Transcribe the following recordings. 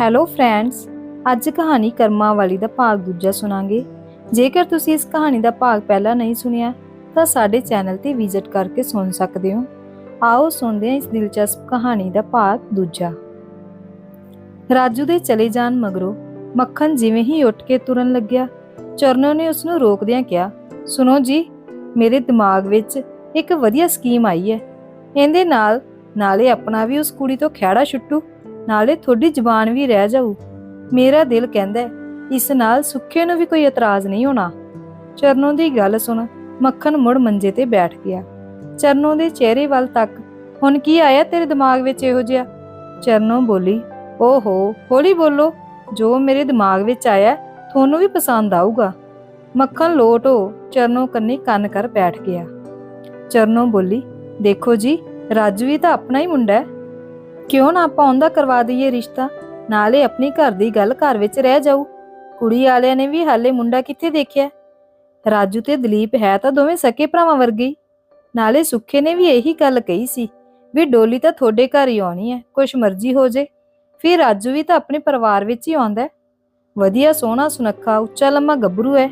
Hello friends ਅੱਜ ਕਹਾਣੀ ਕਰਮਾਂ ਵਾਲੀ ਦਾ ਭਾਗ ਦੂਜਾ ਸੁਣਾਂਗੇ। ਜੇਕਰ ਤੁਸੀਂ ਇਸ ਕਹਾਣੀ ਦਾ ਭਾਗ ਪਹਿਲਾਂ ਨਹੀਂ ਸੁਣਿਆ, ਤਾਂ ਸਾਡੇ ਚੈਨਲ ਤੇ ਵਿਜ਼ਿਟ ਕਰਕੇ ਸੁਣ ਸਕਦੇ ਹੋ। ਆਓ ਸੁਣਦੇ ਹਾਂ ਇਸ ਦਿਲਚਸਪ ਕਹਾਣੀ ਦਾ ਭਾਗ ਦੂਜਾ। ਰਾਜੂ ਦੇ ਚਲੇ ਜਾਣ ਮਗਰੋਂ ਮੱਖਣ ਜਿਵੇਂ ਹੀ ਉੱਠ ਕੇ ਤੁਰਨ ਲੱਗਿਆ, ਚਰਨੋ ਨੇ ਉਸ ਨੂੰ ਰੋਕਦਿਆਂ ਕਿਹਾ, ਸੁਣੋ ਜੀ, ਮੇਰੇ ਦਿਮਾਗ ਵਿੱਚ ਇੱਕ ਵਧੀਆ ਸਕੀਮ ਆਈ ਹੈ। ਇਹਦੇ ਨਾਲ ਨਾਲੇ ਆਪਣਾ ਵੀ ਉਸ ਕੁੜੀ ਤੋਂ ਖਿਹੜਾ ਛੁੱਟੂ। ਨਾਲੇ ਤੁਹਾਡੀ ਜ਼ੁਬਾਨ ਵੀ ਰਹਿ ਜਾਊ। ਮੇਰਾ ਦਿਲ ਕਹਿੰਦਾ ਇਸ ਨਾਲ ਸੁੱਖੇ ਨੂੰ ਵੀ ਕੋਈ ਇਤਰਾਜ਼ ਨਹੀਂ ਹੋਣਾ। ਚਰਨੋਂ ਦੀ ਗੱਲ ਸੁਣ, ਮੱਖਣ ਮੁੜ ਮੰਜੇ ਤੇ ਬੈਠ ਗਿਆ। ਚਰਨੋਂ ਦੇ ਚਿਹਰੇ ਵੱਲ ਤੱਕ, ਹੁਣ ਕੀ ਆਇਆ ਤੇਰੇ ਦਿਮਾਗ ਵਿੱਚ ਇਹੋ ਜਿਹਾ? ਚਰਨੋਂ ਬੋਲੀ, ਓਹੋ, ਹੌਲੀ ਬੋਲੋ, ਜੋ ਮੇਰੇ ਦਿਮਾਗ ਵਿੱਚ ਆਇਆ, ਤੁਹਾਨੂੰ ਵੀ ਪਸੰਦ ਆਊਗਾ। ਮੱਖਣ ਲੋਟ ਹੋ ਚਰਨੋਂ ਕੰਨੀ ਕੰਨ ਕਰ ਬੈਠ ਗਿਆ। ਚਰਨੋਂ ਬੋਲੀ, ਦੇਖੋ ਜੀ ਰਾਜੂ ਵੀ ਤਾਂ ਆਪਣਾ ਹੀ ਮੁੰਡਾ ਹੈ। ਕਿਉਂ ਨਾ ਆਪਾਂ ਉਹਦਾ ਕਰਵਾ ਦਈਏ ਰਿਸ਼ਤਾ? ਨਾਲੇ ਆਪਣੀ ਘਰ ਦੀ ਗੱਲ ਘਰ ਵਿੱਚ ਰਹਿ ਜਾਊ। ਕੁੜੀ ਵਾਲਿਆਂ ਨੇ ਵੀ ਹਾਲੇ ਮੁੰਡਾ ਕਿੱਥੇ ਦੇਖਿਆ? ਰਾਜੂ ਤੇ ਦਲੀਪ ਹੈ ਤਾਂ ਦੋਵੇਂ ਸਕੇ ਭਰਾਵਾਂ ਵਰਗੇ। ਨਾਲੇ ਸੁੱਖੇ ਨੇ ਵੀ ਇਹੀ ਗੱਲ ਕਹੀ ਸੀ ਵੀ ਡੋਲੀ ਤਾਂ ਤੁਹਾਡੇ ਘਰ ਹੀ ਆਉਣੀ ਹੈ, ਕੁਛ ਮਰਜ਼ੀ ਹੋ ਜੇ। ਫਿਰ ਰਾਜੂ ਵੀ ਤਾਂ ਆਪਣੇ ਪਰਿਵਾਰ ਵਿੱਚ ਹੀ ਆਉਂਦਾ ਵਧੀਆ ਸੋਹਣਾ ਸੁਨੱਖਾ ਉੱਚਾ ਲੰਮਾ ਗੱਭਰੂ ਹੈ।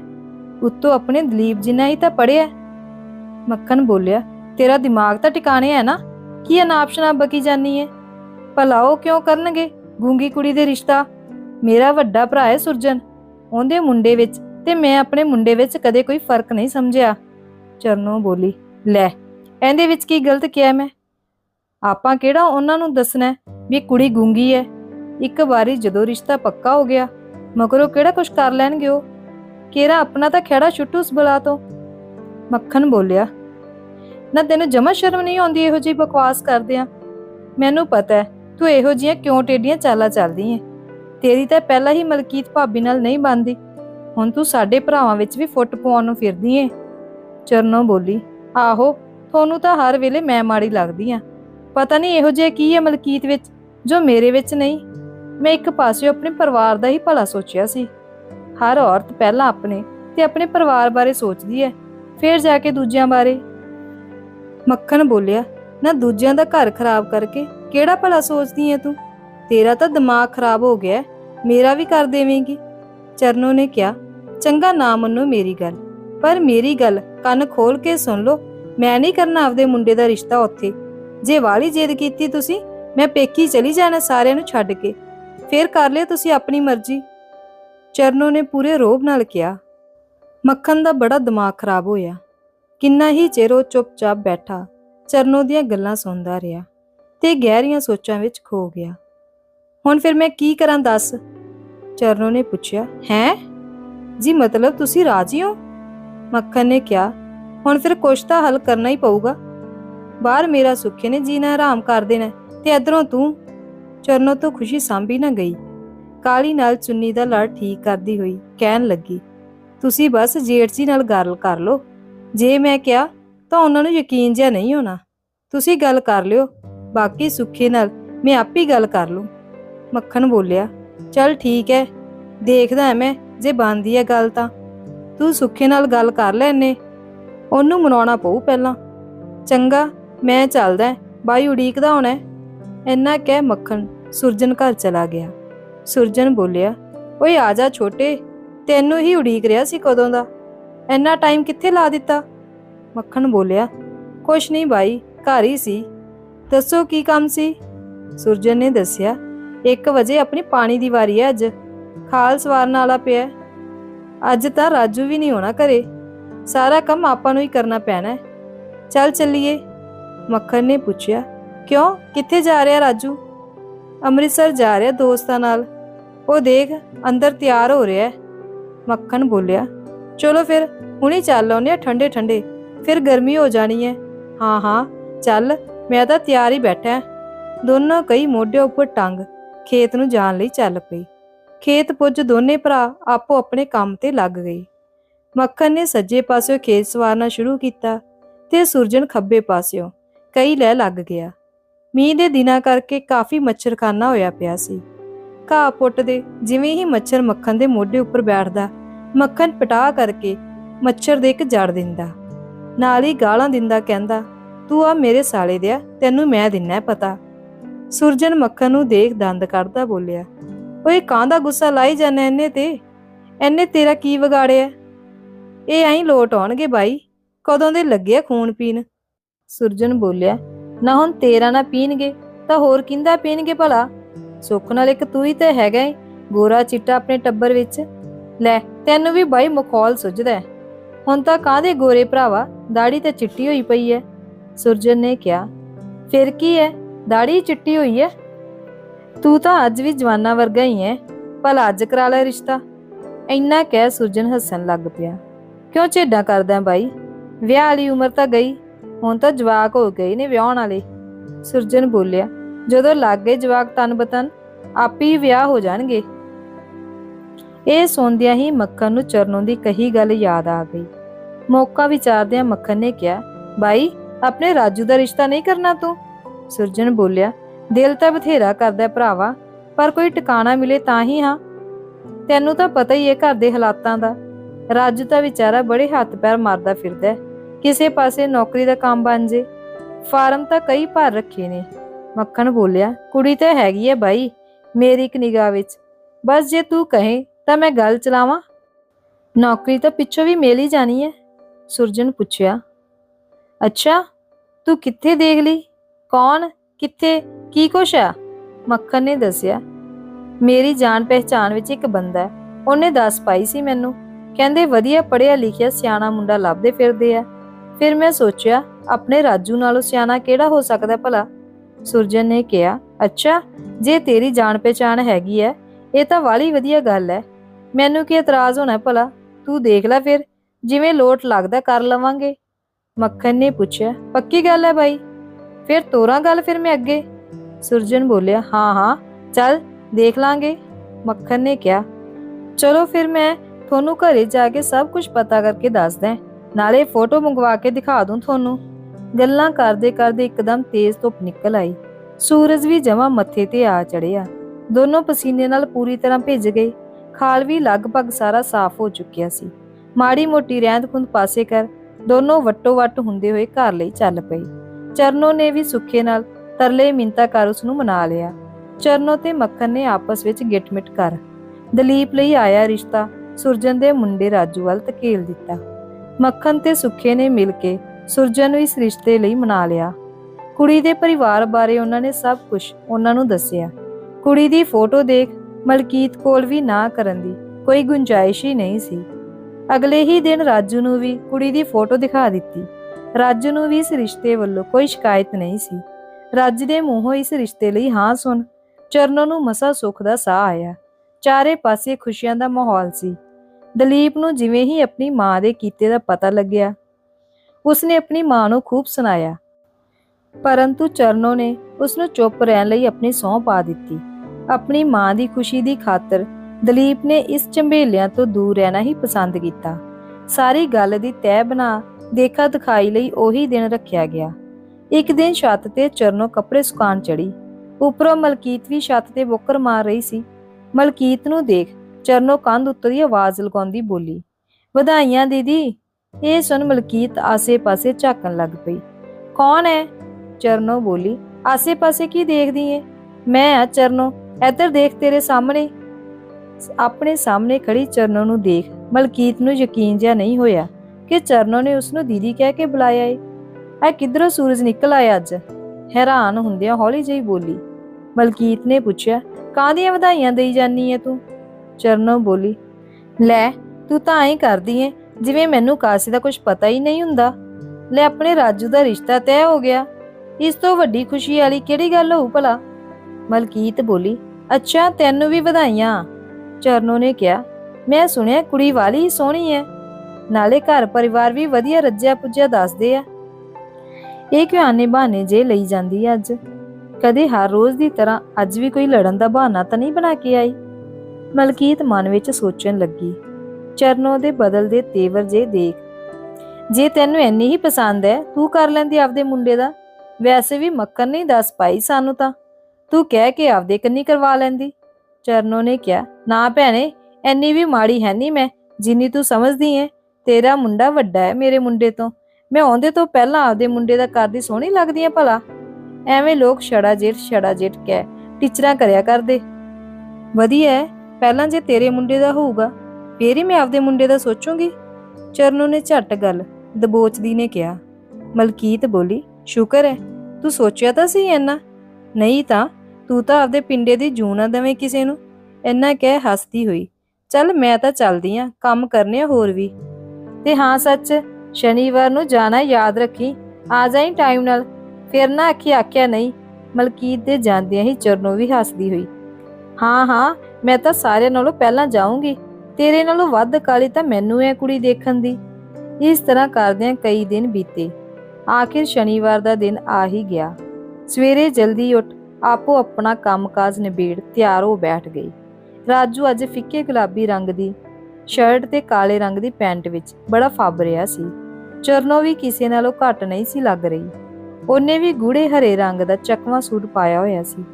ਉੱਤੋਂ ਆਪਣੇ ਦਲੀਪ ਜਿੰਨਾ ਹੀ ਤਾਂ ਪੜਿਆ ਮੱਖਣ ਬੋਲਿਆ, ਤੇਰਾ ਦਿਮਾਗ ਤਾਂ ਟਿਕਾਣੇ ਹੈ ਨਾ? ਕੀ ਅਨਾਪ ਸ਼ਨਾਪ ਬਕੀ ਜਾਨੀ ਹੈ? ਭਲਾ ਉਹ ਕਿਉਂ ਕਰਨਗੇ? ਗੂੰਗੀ ਕੁੜੀ ਦੇ ਰਿਸ਼ਤਾ। ਮੇਰਾ ਵੱਡਾ ਭਰਾ ਹੈ ਸੁਰਜਨ। ਉਹਦੇ ਮੁੰਡੇ ਵਿੱਚ ਤੇ ਮੈਂ ਆਪਣੇ ਮੁੰਡੇ ਵਿੱਚ ਕਦੇ ਕੋਈ ਫ਼ਰਕ ਨਹੀਂ ਸਮਝਿਆ। ਚਰਨੋ ਬੋਲੀ, ਲੈ, ਇਹਦੇ ਵਿੱਚ ਕੀ ਗਲਤ ਕਿਹਾ ਮੈਂ? ਆਪਾਂ ਕਿਹੜਾ ਉਹਨਾਂ ਨੂੰ ਦੱਸਣਾ ਵੀ ਕੁੜੀ ਗੂੰਗੀ ਹੈ? ਇੱਕ ਵਾਰੀ ਜਦੋਂ ਰਿਸ਼ਤਾ ਪੱਕਾ ਹੋ ਗਿਆ, ਮਗਰੋਂ ਕਿਹੜਾ ਕੁਝ ਕਰ ਲੈਣਗੇ ਉਹ? ਕਿਹੜਾ ਆਪਣਾ ਤਾਂ ਖੇੜਾ ਛੁੱਟੂ ਉਸ ਬਲਾ ਤੋਂ। ਮੱਖਣ ਬੋਲਿਆ, ਨਾ ਤੈਨੂੰ ਜਮਾ ਸ਼ਰਮ ਨਹੀਂ ਆਉਂਦੀ ਇਹੋ ਜਿਹੀ ਬਕਵਾਸ ਕਰਦੇ ਆ ਮੈਨੂੰ ਪਤਾ ਹੈ ਤੂੰ ਇਹੋ ਜਿਹੀਆਂ ਕਿਉਂ ਟੇਡੀਆਂ ਚਾਲਾਂ ਚੱਲਦੀ ਏ ਤੇਰੀ ਤਾਂ ਪਹਿਲਾਂ ਹੀ ਮਲਕੀਤ ਭਾਬੀ ਨਾਲ ਨਹੀਂ ਬੰਦੀ ਹੁਣ ਤੂੰ ਸਾਡੇ ਭਰਾਵਾਂ ਵਿੱਚ ਵੀ ਫੁੱਟ ਪਾਉਣ ਨੂੰ ਫਿਰਦੀ ਏ। ਚਰਨੋ ਬੋਲੀ, ਆਹੋ, ਤੁਹਾਨੂੰ ਤਾਂ ਹਰ ਵੇਲੇ ਮੈਂ ਮਾੜੀ ਲੱਗਦੀ ਆ। ਪਤਾ ਨਹੀਂ ਇਹੋ ਜਿਹਾ ਕੀ ਹੈ ਮਲਕੀਤ ਵਿੱਚ, ਜੋ ਮੇਰੇ ਵਿੱਚ ਨਹੀਂ। ਮੈਂ ਇੱਕ ਪਾਸੇ ਆਪਣੇ ਪਰਿਵਾਰ ਦਾ ਹੀ ਭਲਾ ਸੋਚਿਆ ਸੀ। ਹਰ ਔਰਤ ਪਹਿਲਾਂ ਆਪਣੇ ਤੇ ਆਪਣੇ ਪਰਿਵਾਰ ਬਾਰੇ ਸੋਚਦੀ ਹੈ ਫਿਰ ਜਾ ਕੇ ਦੂਜਿਆਂ ਬਾਰੇ। ਮੱਖਣ ਬੋਲਿਆ ਨਾ ਦੂਜਿਆਂ ਦਾ ਘਰ ਖਰਾਬ ਕਰਕੇ ਕਿਹੜਾ ਭਲਾ ਸੋਚਦੀ ਐ ਤੂੰ? ਤੇਰਾ ਤਾਂ ਦਿਮਾਗ ਖਰਾਬ ਹੋ ਗਿਆ ਮੇਰਾ ਵੀ ਕਰ ਦੇਵੇਂਗੀ। ਚਰਨੋ ਨੇ ਕਿਹਾ, ਚੰਗਾ ਨਾ ਮੰਨੋ ਮੇਰੀ ਗੱਲ, ਪਰ ਮੇਰੀ ਗੱਲ ਕੰਨ ਖੋਲ ਕੇ ਸੁਣ ਲਓ, ਮੈਂ ਨਹੀਂ ਕਰਨਾ ਆਪਦੇ ਮੁੰਡੇ ਦਾ ਰਿਸ਼ਤਾ ਉੱਥੇ। ਜੇ ਵਾਲੀ ਜੇਦ ਕੀਤੀ ਤੁਸੀਂ, ਮੈਂ ਪੇਕੀ ਚਲੀ ਜਾਣਾ ਸਾਰਿਆਂ ਨੂੰ ਛੱਡ ਕੇ। ਫੇਰ ਕਰ ਲਿਓ ਤੁਸੀਂ ਆਪਣੀ ਮਰਜ਼ੀ। ਚਰਨੋ ਨੇ ਪੂਰੇ ਰੋਬ ਨਾਲ ਕਿਹਾ। ਮੱਖਣ ਦਾ ਬੜਾ ਦਿਮਾਗ ਖਰਾਬ ਹੋਇਆ। ਕਿੰਨਾ ਹੀ ਚਿਰ ਉਹ ਚੁੱਪਚਾਪ ਬੈਠਾ ਚਰਨੋ ਦੀਆਂ ਗੱਲਾਂ ਸੁਣਦਾ ਰਿਹਾ ਤੇ ਗਹਿਰੀਆਂ ਸੋਚਾਂ ਵਿੱਚ ਖੋ ਗਿਆ। ਹੁਣ ਫਿਰ ਮੈਂ ਕੀ ਕਰਾਂ ਦੱਸ? ਚਰਨੋ ਨੇ ਪੁੱਛਿਆ। ਹੈ? ਜੀ ਮਤਲਬ ਤੁਸੀਂ ਰਾਜੀ ਹੋ? ਮੱਖਣ ਨੇ ਕਿਹਾ। ਹੁਣ ਫਿਰ ਕੁਛ ਤਾਂ ਹੱਲ ਕਰਨਾ ਹੀ ਪਊਗਾ। ਬਾਹਰ ਮੇਰਾ ਸੁੱਖੇ ਨੇ ਜੀਣਾ ਆਰਾਮ ਕਰ ਦੇਣਾ ਤੇ ਇਧਰੋਂ ਤੂੰ? ਚਰਨੋ ਤੋਂ ਖੁਸ਼ੀ ਸਾਂਭੀ ਨਾ ਗਈ। ਕਾਲੀ ਨਾਲ ਚੁੰਨੀ ਦਾ ਲੜ ਠੀਕ ਕਰਦੀ ਹੋਈ ਕਹਿਣ ਲੱਗੀ। ਤੁਸੀਂ ਬਸ ਜੇਠ ਜੀ ਨਾਲ ਗੱਲ ਕਰ ਲਓ। ਜੇ ਮੈਂ ਕਿਹਾ ਤਾਂ ਉਹਨਾਂ ਨੂੰ ਯਕੀਨ ਜਿਹਾ ਨਹੀਂ ਹੋਣਾ। ਤੁਸੀਂ ਗੱਲ ਕਰ ਲਿਓ। ਬਾਕੀ ਸੁੱਖੇ ਨਾਲ ਮੈਂ ਆਪੇ ਗੱਲ ਕਰ ਲੂੰ। ਮੱਖਣ ਬੋਲਿਆ, ਚੱਲ ਠੀਕ ਹੈ ਦੇਖਦਾ ਐ ਮੈਂ ਜੇ ਬੰਦੀ ਹੈ ਗੱਲ ਤਾਂ। ਤੂੰ ਸੁੱਖੇ ਨਾਲ ਗੱਲ ਕਰ ਲੈ ਉਹਨੂੰ ਮਨਾਉਣਾ ਪਊ ਪਹਿਲਾਂ। ਚੰਗਾ, ਮੈਂ ਚੱਲਦਾ ਬਾਈ ਉਡੀਕਦਾ ਹੋਣਾ ਇੰਨਾ ਕਹਿ ਮੱਖਣ ਸੁਰਜਨ ਘਰ ਚਲਾ ਗਿਆ। ਸੁਰਜਨ ਬੋਲਿਆ, ਓਏ ਆ ਜਾ ਛੋਟੇ। ਤੈਨੂੰ ਹੀ ਉਡੀਕ ਰਿਹਾ ਸੀ ਕਦੋਂ ਦਾ? ਇੰਨਾ ਟਾਈਮ ਕਿੱਥੇ ਲਾ ਦਿੱਤਾ? ਮੱਖਣ ਬੋਲਿਆ ਕੁਛ ਨਹੀਂ ਬਾਈ, ਘਰ ਹੀ ਸੀ। ਦੱਸੋ ਕੀ ਕੰਮ ਸੀ? ਸੁਰਜਨ ਨੇ ਦੱਸਿਆ 1 ਵਜੇ ਆਪਣੀ ਪਾਣੀ ਦੀ ਵਾਰੀ ਹੈ ਅੱਜ। ਖਾਲ ਸਵਾਰਨ ਵਾਲਾ ਪਿਆ ਅੱਜ ਤਾਂ ਰਾਜੂ ਵੀ ਨਹੀਂ ਹੋਣਾ ਘਰੇ। ਸਾਰਾ ਕੰਮ ਆਪਾਂ ਨੂੰ ਹੀ ਕਰਨਾ ਪੈਣਾ ਹੈ ਚੱਲ ਚੱਲੀਏ। ਮੱਖਣ ਨੇ ਪੁੱਛਿਆ, ਕਿਉਂ? ਕਿੱਥੇ ਜਾ ਰਿਹਾ ਰਾਜੂ? ਅੰਮ੍ਰਿਤਸਰ ਜਾ ਰਿਹਾ ਦੋਸਤਾਂ ਨਾਲ। ਉਹ ਦੇਖ, ਅੰਦਰ ਤਿਆਰ ਹੋ ਰਿਹਾ ਮੱਖਣ ਬੋਲਿਆ, ਚਲੋ ਫਿਰ, ਹੁਣੇ ਚੱਲ ਆਉਂਦੇ ਆ ਠੰਡੇ ਠੰਡੇ ਫਿਰ ਗਰਮੀ ਹੋ ਜਾਣੀ ਹੈ ਹਾਂ ਹਾਂ, ਚੱਲ, ਮੈਂ ਤਾਂ ਤਿਆਰ ਹੀ ਬੈਠਾ ਦੋਨੋਂ ਕਈ ਮੋਢੇ ਉੱਪਰ ਟੰਗ ਖੇਤ ਨੂੰ ਜਾਣ ਲਈ ਚੱਲ ਪਈ ਖੇਤ ਪੁੱਜ ਦੋਨੇ ਭਰਾ ਆਪੋ ਆਪਣੇ ਕੰਮ ਤੇ ਲੱਗ ਗਏ। ਮੱਖਣ ਨੇ ਸੱਜੇ ਪਾਸਿਓ ਖੇਤ ਸਵਾਰਨਾ ਸ਼ੁਰੂ ਕੀਤਾ ਤੇ ਸੁਰਜਨ ਖੱਬੇ ਪਾਸਿਓਂ ਕਈ ਲੈ ਲੱਗ ਗਿਆ। ਮੀਂਹ ਦੇ ਦਿਨਾਂ ਕਰਕੇ ਕਾਫੀ ਮੱਛਰਖਾਨਾ ਹੋਇਆ ਪਿਆ ਸੀ। ਘਾਹ ਪੁੱਟਦੇ ਜਿਵੇਂ ਹੀ ਮੱਛਰ ਮੱਖਣ ਦੇ ਮੋਢੇ ਉੱਪਰ ਬੈਠਦਾ, ਮੱਖਣ ਪਟਾ ਕਰਕੇ ਮੱਛਰ ਦੇ ਇੱਕ ਜੜ ਦਿੰਦਾ। ਨਾਲ ਹੀ ਗਾਲਾਂ ਦਿੰਦਾ ਕਹਿੰਦਾ, ਤੂੰ ਆ ਮੇਰੇ ਸਾਲੇ ਦਿਆ ਤੈਨੂੰ ਮੈਂ ਦਿੰਨਾ ਪਤਾ। ਸੁਰਜਨ ਮੱਖਣ ਨੂੰ ਦੇਖ ਦੰਦ ਕੱਢਦਾ ਬੋਲਿਆ, ਓਏ ਕਾਂ ਦਾ ਗੁੱਸਾ ਲਾਈ ਜਾਣਾ ਇਹਨੇ ਤੇ? ਇਹਨੇ ਤੇਰਾ ਕੀ ਵਿਗਾੜਿਆ? ਇਹ ਐਂ ਲੋਟ ਆਉਣਗੇ ਬਾਈ, ਕਦੋਂ ਦੇ ਲੱਗੇ ਖੂਨ ਪੀਣ? ਸੁਰਜਨ ਬੋਲਿਆ, ਨਾ ਹੁਣ ਤੇਰਾ ਨਾ ਪੀਣਗੇ, ਤਾਂ ਹੋਰ ਕਿੰਦਾ ਪੀਣਗੇ ਭਲਾ? ਸੁੱਖ ਨਾਲ ਇੱਕ ਤੂੰ ਹੀ ਤੇ ਹੈਗਾ ਏ, ਗੋਰਾ ਚਿੱਟਾ ਆਪਣੇ ਟੱਬਰ ਵਿੱਚ। ਲੈ, ਤੈਨੂੰ ਵੀ ਬਾਈ ਮਖੌਲ ਸੁਝਦਾ ਹੁਣ ਤਾਂ ਕਾਹਦੇ ਗੋਰੇ ਭਰਾਵਾ ਦਾੜੀ ਤੇ ਚਿੱਟੀ ਹੋਈ ਪਈ ਐ। ਸੁਰਜਨ ਨੇ ਕਿਹਾ, ਫਿਰ ਕੀ ਐ? ਦਾੜੀ ਚਿੱਟੀ ਹੋਈ ਐ? ਤੂੰ ਤਾਂ ਅੱਜ ਵੀ ਜਵਾਨਾ ਵਰਗਾ ਹੀ ਐ, ਭਲਾ ਅੱਜ ਕਰਾ ਲੈ ਰਿਸ਼ਤਾ। ਇੰਨਾ ਕਹਿ ਸੁਰਜਨ ਹੱਸਣ ਲੱਗ ਪਿਆ। ਕਿਉਂ ਝੇਡਾਂ ਕਰਦਾ ਬਾਈ? ਵਿਆਹ ਵਾਲੀ ਉਮਰ ਤਾਂ ਗਈ, ਹੁਣ ਤਾਂ ਜਵਾਕ ਹੋ ਗਏ ਨੇ ਵਿਆਹਣ ਵਾਲੇ। ਸੁਰਜਨ ਬੋਲਿਆ, ਜਦੋਂ ਲੱਗ ਗਏ ਜਵਾਕ ਤਨ ਬਤਨ, ਆਪੇ ਹੀ ਵਿਆਹ ਹੋ ਜਾਣਗੇ। ਇਹ ਸੁਣਦਿਆਂ ਹੀ ਮੱਖਣ ਨੂੰ ਚਰਨੋਂ ਦੀ ਕਹੀ ਗੱਲ ਯਾਦ ਆ ਗਈ। ਮੌਕਾ ਵਿਚਾਰਦਿਆਂ ਮੱਖਣ ਨੇ ਕਿਹਾ, ਬਾਈ, ਆਪਣੇ ਰਾਜੂ ਦਾ ਰਿਸ਼ਤਾ ਨਹੀਂ ਕਰਨਾ ਤੂੰ? ਸੁਰਜਨ ਬੋਲਿਆ, ਦਿਲ ਤਾਂ ਬਥੇਰਾ ਕਰਦਾ ਭਰਾਵਾ, ਪਰ ਕੋਈ ਟਿਕਾਣਾ ਮਿਲੇ ਤਾਂ ਹੀ ਹਾਂ। ਤੈਨੂੰ ਤਾਂ ਪਤਾ ਹੀ ਹੈ ਘਰ ਦੇ ਹਾਲਾਤਾਂ ਦਾ। ਰਾਜੂ ਤਾਂ ਵਿਚਾਰਾ ਬੜੇ ਹੱਥ ਪੈਰ ਮਾਰਦਾ ਫਿਰਦਾ ਕਿਸੇ ਪਾਸੇ ਨੌਕਰੀ ਦਾ ਕੰਮ ਬਣ ਜੇ। ਫਾਰਮ ਤਾਂ ਕਈ ਭਰ ਰੱਖੇ ਨੇ। ਮੱਖਣ ਬੋਲਿਆ, ਕੁੜੀ ਤਾਂ ਹੈਗੀ ਹੈ ਬਾਈ, ਮੇਰੀ ਇੱਕ ਨਿਗਾਹ ਵਿੱਚ। ਬਸ ਜੇ ਤੂੰ ਕਹੇ ਤਾਂ ਮੈਂ ਗੱਲ ਚਲਾਵਾਂ? ਨੌਕਰੀ ਤਾਂ ਪਿੱਛੋਂ ਵੀ ਮਿਲ ਹੀ ਜਾਣੀ ਹੈ ਸੁਰਜਨ ਪੁੱਛਿਆ। ਅੱਛਾ, ਤੂੰ ਕਿੱਥੇ ਦੇਖ ਲਈ? ਕੌਣ? ਕਿੱਥੇ? ਕੀ ਕੁਛ ਆ? ਮੱਖਣ ਨੇ ਦੱਸਿਆ। ਮੇਰੀ ਜਾਣ ਪਹਿਚਾਣ ਵਿੱਚ ਇੱਕ ਬੰਦਾ ਹੈ ਉਹਨੇ ਦੱਸ ਪਾਈ ਸੀ ਮੈਨੂੰ। ਕਹਿੰਦੇ ਵਧੀਆ ਪੜਿਆ ਲਿਖਿਆ ਸਿਆਣਾ ਮੁੰਡਾ ਲੱਭਦੇ ਫਿਰਦੇ ਆ ਫਿਰ ਮੈਂ ਸੋਚਿਆ, ਆਪਣੇ ਰਾਜੂ ਨਾਲੋਂ ਸਿਆਣਾ ਕਿਹੜਾ ਹੋ ਸਕਦਾ ਭਲਾ? ਸੁਰਜਨ ਨੇ ਕਿਹਾ, ਅੱਛਾ, ਜੇ ਤੇਰੀ ਜਾਣ ਪਹਿਚਾਣ ਹੈਗੀ ਹੈ ਇਹ ਤਾਂ ਵਾਲੀ ਵਧੀਆ ਗੱਲ ਹੈ ਮੈਨੂੰ ਕੀ ਇਤਰਾਜ਼ ਹੋਣਾ ਭਲਾ? ਤੂੰ ਦੇਖ ਲੈ ਫਿਰ, ਜਿਵੇਂ ਲੋਟ ਲੱਗਦਾ ਕਰ ਲਵਾਂਗੇ। ਮੱਖਣ ਨੇ ਪੁੱਛਿਆ, ਪੱਕੀ ਗੱਲ ਹੈ ਬਾਈ? ਫਿਰ ਤੋਰਾਂ ਗੱਲ ਫਿਰ ਮੈਂ ਅੱਗੇ? ਸੁਰਜਨ ਬੋਲਿਆ, ਹਾਂ ਹਾਂ, ਚੱਲ, ਦੇਖ ਲਾਂਗੇ। ਮੱਖਣ ਨੇ ਕਿਹਾ, ਚਲੋ ਫਿਰ ਮੈਂ ਤੁਹਾਨੂੰ ਘਰੇ ਜਾ ਕੇ ਸਭ ਕੁਝ ਪਤਾ ਕਰਕੇ ਦੱਸਦਾ ਨਾਲੇ ਫੋਟੋ ਮੰਗਵਾ ਕੇ ਦਿਖਾ ਦੂੰ ਤੁਹਾਨੂੰ। ਗੱਲਾਂ ਕਰਦੇ ਕਰਦੇ ਇੱਕਦਮ ਤੇਜ਼ ਧੁੱਪ ਨਿਕਲ ਆਈ। ਸੂਰਜ ਵੀ ਜਮਾ ਮੱਥੇ ਤੇ ਆ ਚੜਿਆ ਦੋਨੋਂ ਪਸੀਨੇ ਨਾਲ ਪੂਰੀ ਤਰ੍ਹਾਂ ਭਿੱਜ ਗਏ। ਖਾਲ ਵੀ ਲਗਭਗ ਸਾਰਾ ਸਾਫ਼ ਹੋ ਚੁੱਕਿਆ ਸੀ। ਮਾੜੀ ਮੋਟੀ ਰਹਿੰਦ ਖੁੰਦ ਪਾਸੇ ਕਰ ਦੋਨੋਂ ਵੱਟੋ ਵੱਟ ਹੁੰਦੇ ਹੋਏ ਘਰ ਲਈ ਚੱਲ ਪਏ। ਚਰਨੋ ਨੇ ਵੀ ਸੁੱਖੇ ਨਾਲ ਤਰਲੇ ਮਿੰਤਾ ਕਰ ਉਸ ਨੂੰ ਮਨਾ ਲਿਆ। ਚਰਨੋ ਤੇ ਮੱਖਣ ਨੇ ਆਪਸ ਵਿੱਚ ਗਿਟਮਿਟ ਕਰ ਦਲੀਪ ਲਈ ਆਇਆ ਰਿਸ਼ਤਾ ਸੁਰਜਨ ਦੇ ਮੁੰਡੇ ਰਾਜੂ ਵੱਲ ਧਕੇਲ ਦਿੱਤਾ। ਮੱਖਣ ਤੇ ਸੁੱਖੇ ਨੇ ਮਿਲ ਕੇ ਸੁਰਜਨ ਨੂੰ ਇਸ ਰਿਸ਼ਤੇ ਲਈ ਮਨਾ ਲਿਆ। ਕੁੜੀ ਦੇ ਪਰਿਵਾਰ ਬਾਰੇ ਉਹਨਾਂ ਨੇ ਸਭ ਕੁਝ ਉਹਨਾਂ ਨੂੰ ਦੱਸਿਆ। ਕੁੜੀ ਦੀ ਫੋਟੋ ਦੇਖ ਮਲਕੀਤ ਕੋਲ ਵੀ ਨਾ ਕਰਨ ਦੀ ਕੋਈ ਗੁੰਜਾਇਸ਼ ਹੀ ਨਹੀਂ ਸੀ। ਅਗਲੇ ਹੀ ਦਿਨ ਰਾਜੂ ਨੂੰ ਵੀ ਕੁੜੀ ਦੀ ਫੋਟੋ ਦਿਖਾ ਦਿੱਤੀ। ਰਾਜੂ ਨੂੰ ਵੀ ਇਸ ਰਿਸ਼ਤੇ ਵੱਲੋਂ ਕੋਈ ਸ਼ਿਕਾਇਤ ਨਹੀਂ ਸੀ। ਰਾਜ ਦੇ ਮੂੰਹੋਂ ਇਸ ਰਿਸ਼ਤੇ ਲਈ ਹਾਂ ਸੁਣ, ਚਰਨੋ ਨੂੰ ਮਸਾ ਸੁੱਖ ਦਾ ਸਾਹ ਆਇਆ। ਚਾਰੇ ਪਾਸੇ ਖੁਸ਼ੀਆਂ ਦਾ ਮਾਹੌਲ ਸੀ। ਦਲੀਪ ਨੂੰ ਜਿਵੇਂ ਹੀ ਆਪਣੀ ਮਾਂ ਦੇ ਕੀਤੇ ਦਾ ਪਤਾ ਲੱਗਿਆ, ਉਸਨੇ ਆਪਣੀ ਮਾਂ ਨੂੰ ਖੂਬ ਸੁਣਾਇਆ। ਪਰੰਤੂ ਚਰਨੋ ਨੇ ਉਸ ਨੂੰ ਚੁੱਪ ਰਹਿਣ ਲਈ ਆਪਣੀ ਸਹੁੰ ਪਾ ਦਿੱਤੀ। ਆਪਣੀ ਮਾਂ ਦੀ ਖੁਸ਼ੀ ਦੀ ਖਾਤਰ ਦਲੀਪ ਨੇ ਇਸ ਝੰਬੇਲਿਆਂ ਤੋਂ ਦੂਰ ਰਹਿਣਾ ਹੀ ਪਸੰਦ ਕੀਤਾ। ਸਾਰੀ ਗੱਲ ਦੀ ਤੈਅ ਬਣਾ, ਦੇਖਾ ਦਿਖਾਈ ਲਈ ਉਹੀ ਦਿਨ ਰੱਖਿਆ ਗਿਆ। ਇੱਕ ਦਿਨ ਛੱਤ ਤੇ ਚਰਨੋ ਕੱਪੜੇ ਸੁਕਾਉਣ ਚੜੀ ਉਪਰੋਂ ਮਲਕੀਤ ਵੀ ਛੱਤ ਤੇ ਬੋਕਰ ਮਾਰ ਰਹੀ ਸੀ। ਮਲਕੀਤ ਨੂੰ ਦੇਖ ਚਰਨੋ ਕੰਧ ਉੱਤੇ ਦੀ ਆਵਾਜ਼ ਲਗਾਉਂਦੀ ਬੋਲੀ, ਵਧਾਈਆਂ ਦੀਦੀ। ਇਹ ਸੁਣ ਮਲਕੀਤ ਆਸੇ-ਪਾਸੇ ਝਾਕਣ ਲੱਗ ਪਈ। ਕੌਣ ਹੈ ਚਰਨੋ ਬੋਲੀ, ਆਸੇ-ਪਾਸੇ ਕੀ ਦੇਖਦੀ ਏ? ਮੈਂ ਆ ਚਰਨੋ। ਇੱਧਰ ਦੇਖ ਤੇਰੇ ਸਾਹਮਣੇ। ਆਪਣੇ ਸਾਹਮਣੇ ਖੜੀ ਚਰਨੋ ਨੂੰ ਦੇਖ, ਮਲਕੀਤ ਨੂੰ ਯਕੀਨ ਜਿਹਾ ਨਹੀਂ ਹੋਇਆ ਕਿ ਚਰਨੋ ਨੇ ਉਸ ਨੂੰ ਦੀਦੀ ਕਹਿ ਕੇ ਬੁਲਾਇਆ ਏ। ਐ ਕਿਧਰੋਂ ਸੂਰਜ ਨਿਕਲ ਆਇਆ ਅੱਜ? ਹੈਰਾਨ ਹੁੰਦਿਆਂ ਹੌਲੀ ਜਿਹੀ ਬੋਲੀ। ਮਲਕੀਤ ਨੇ ਪੁੱਛਿਆ, ਕਾਹਦੀਆਂ ਵਧਾਈਆਂ ਦੇਈ ਜਾਨੀ ਏ ਤੂੰ? ਚਰਨੋ ਬੋਲੀ, ਲੈ, ਤੂੰ ਤਾਂ ਐਂ ਕਰਦੀ ਏ, ਜਿਵੇਂ ਮੈਨੂੰ ਕਾਸੇ ਦਾ ਕੁਝ ਪਤਾ ਹੀ ਨਹੀਂ ਹੁੰਦਾ। ਲੈ, ਆਪਣੇ ਰਾਜੂ ਦਾ ਰਿਸ਼ਤਾ ਤੈਅ ਹੋ ਗਿਆ। ਇਸ ਤੋਂ ਵੱਡੀ ਖੁਸ਼ੀ ਵਾਲੀ ਕਿਹੜੀ ਗੱਲ ਹੋਊ ਭਲਾ? ਮਲਕੀਤ ਬੋਲੀ ਅੱਛਾ, ਤੈਨੂੰ ਵੀ ਵਧਾਈਆਂ। ਚਰਨੋ ਨੇ ਕਿਹਾ, ਮੈਂ ਸੁਣਿਆ ਕੁੜੀ ਵਾਲੀ ਸੋਹਣੀ ਹੈ ਨਾਲੇ ਘਰ ਪਰਿਵਾਰ ਵੀ ਵਧੀਆ ਰੱਜਿਆ ਪੁੱਜਿਆ ਦੱਸਦੇ ਆ। ਇਹ ਕਿਉਂ ਆਨੇ ਬਹਾਨੇ ਜੇ ਲਈ ਜਾਂਦੀ ਹੈ ਅੱਜ। ਕਦੇ ਹਰ ਰੋਜ਼ ਦੀ ਤਰ੍ਹਾਂ ਅੱਜ ਵੀ ਕੋਈ ਲੜਨ ਦਾ ਬਹਾਨਾ ਤਾਂ ਨਹੀਂ ਬਣਾ ਕੇ ਆਈ? ਮਲਕੀਤ ਮਨ ਵਿੱਚ ਸੋਚਣ ਲੱਗੀ। ਚਰਨੋ ਦੇ ਬਦਲਦੇ ਤੇਵਰ ਜੇ ਦੇਖ, ਜੇ ਤੈਨੂੰ ਇੰਨੀ ਹੀ ਪਸੰਦ ਹੈ ਤੂੰ ਕਰ ਲੈਂਦੀ ਆਪਦੇ ਮੁੰਡੇ ਦਾ? ਵੈਸੇ ਵੀ ਮੱਕਰ ਨਹੀਂ ਦੱਸ ਪਾਈ ਸਾਨੂੰ ਤਾਂ। ਤੂੰ ਕਹਿ ਕੇ ਆਪਦੇ ਕੰਨੀ ਕਰਵਾ ਲੈਂਦੀ। ਚਰਨੋ ਨੇ ਕਿਹਾ, ਨਾ ਭੈਣੇ, ਐਨੀ ਵੀ ਮਾੜੀ ਹੈ ਨਹੀਂ ਮੈਂ, ਜਿੰਨੀ ਤੂੰ ਸਮਝਦੀ ਏ ਤੇਰਾ ਮੁੰਡਾ ਵੱਡਾ ਹੈ ਮੇਰੇ ਮੁੰਡੇ ਤੋਂ। ਮੈਂ ਆਉਂਦੇ ਤੋਂ ਪਹਿਲਾਂ ਆਪਦੇ ਮੁੰਡੇ ਦਾ ਕਰਦੀ ਸੋਹਣੀ ਲੱਗਦੀ ਆ ਭਲਾ। ਐਵੇਂ ਲੋਕ ਛੜਾ ਜੇਠ ਛੜਾ ਜੇਠ ਕਹਿ, ਟੀਚਰਾਂ ਕਰਿਆ ਕਰਦੇ। ਵਧੀਆ ਹੈ, ਪਹਿਲਾਂ ਜੇ ਤੇਰੇ ਮੁੰਡੇ ਦਾ ਹੋਊਗਾ, ਫੇਰ ਹੀ ਮੈਂ ਆਪਦੇ ਮੁੰਡੇ ਦਾ ਸੋਚੂੰਗੀ। ਚਰਨੋ ਨੇ ਝੱਟ ਗੱਲ, ਦਬੋਚਦੀ ਨੇ ਕਿਹਾ। ਮਲਕੀਤ ਬੋਲੀ, ਸ਼ੁਕਰ ਹੈ, ਤੂੰ ਸੋਚਿਆ ਤਾਂ ਸੀ ਇੰਨਾ? ਨਹੀਂ ਤਾਂ ਤੂੰ ਤਾਂ ਆਪਦੇ ਪਿੰਡੇ ਦੀ ਜੂ ਨਾ ਦੇਵੇਂ ਕਿਸੇ ਨੂੰ। ਇੰਨਾ ਕਹਿ ਹੱਸਦੀ ਹੋਈ। ਚੱਲ ਮੈਂ ਤਾਂ ਚੱਲਦੀ ਆ, ਕੰਮ ਕਰਨੇ ਆ ਹੋਰ ਵੀ। ਤੇ ਹਾਂ ਸੱਚ, ਸ਼ਨੀਵਾਰ ਨੂੰ ਜਾਣਾ ਯਾਦ ਰੱਖੀ। ਆ ਜਾਈ ਟਾਈਮ ਨਾਲ। ਫਿਰ ਨਾ ਆਖੀ ਆਖਿਆ ਨਹੀਂ। ਮਲਕੀਤ ਦੇ ਜਾਂਦਿਆਂ ਹੀ ਚਰਨੋ ਵੀ ਹੱਸਦੀ ਹੋਈ। ਹਾਂ ਹਾਂ, ਮੈਂ ਤਾਂ ਸਾਰਿਆਂ ਨਾਲੋਂ ਪਹਿਲਾਂ ਜਾਊਂਗੀ। ਤੇਰੇ ਨਾਲੋਂ ਵੱਧ ਕਾਲੀ ਤਾਂ ਮੈਨੂੰ ਐ ਕੁੜੀ ਦੇਖਣ ਦੀ। ਇਸ ਤਰ੍ਹਾਂ ਕਰਦਿਆਂ ਕਈ ਦਿਨ ਬੀਤੇ। ਆਖਿਰ ਸ਼ਨੀਵਾਰ ਦਾ ਦਿਨ ਆ ਹੀ ਗਿਆ। ਸਵੇਰੇ ਜਲਦੀ ਉੱਠ ਆਪੋ ਆਪਣਾ ਕੰਮਕਾਜ ਨਿਬੇੜ ਤਿਆਰ ਹੋ ਬੈਠ ਗਈ। ਰਾਜੂ ਅੱਜ ਫਿੱਕੇ ਗੁਲਾਬੀ ਰੰਗ ਦੀ ਸ਼ਰਟ ਤੇ ਕਾਲੇ ਰੰਗ ਦੀ ਪੈਂਟ ਵਿੱਚ ਬੜਾ ਫੱਬ ਰਿਹਾ ਸੀ। ਚਰਨੋ ਵੀ ਕਿਸੇ ਨਾਲੋਂ ਘੱਟ ਨਹੀਂ ਸੀ ਲੱਗ ਰਹੀ। ਉਹਨੇ ਵੀ ਗੂੜੇ ਹਰੇ ਰੰਗ ਦਾ ਚਕਵਾ ਸੂਟ ਪਾਇਆ ਹੋਇਆ ਸੀ।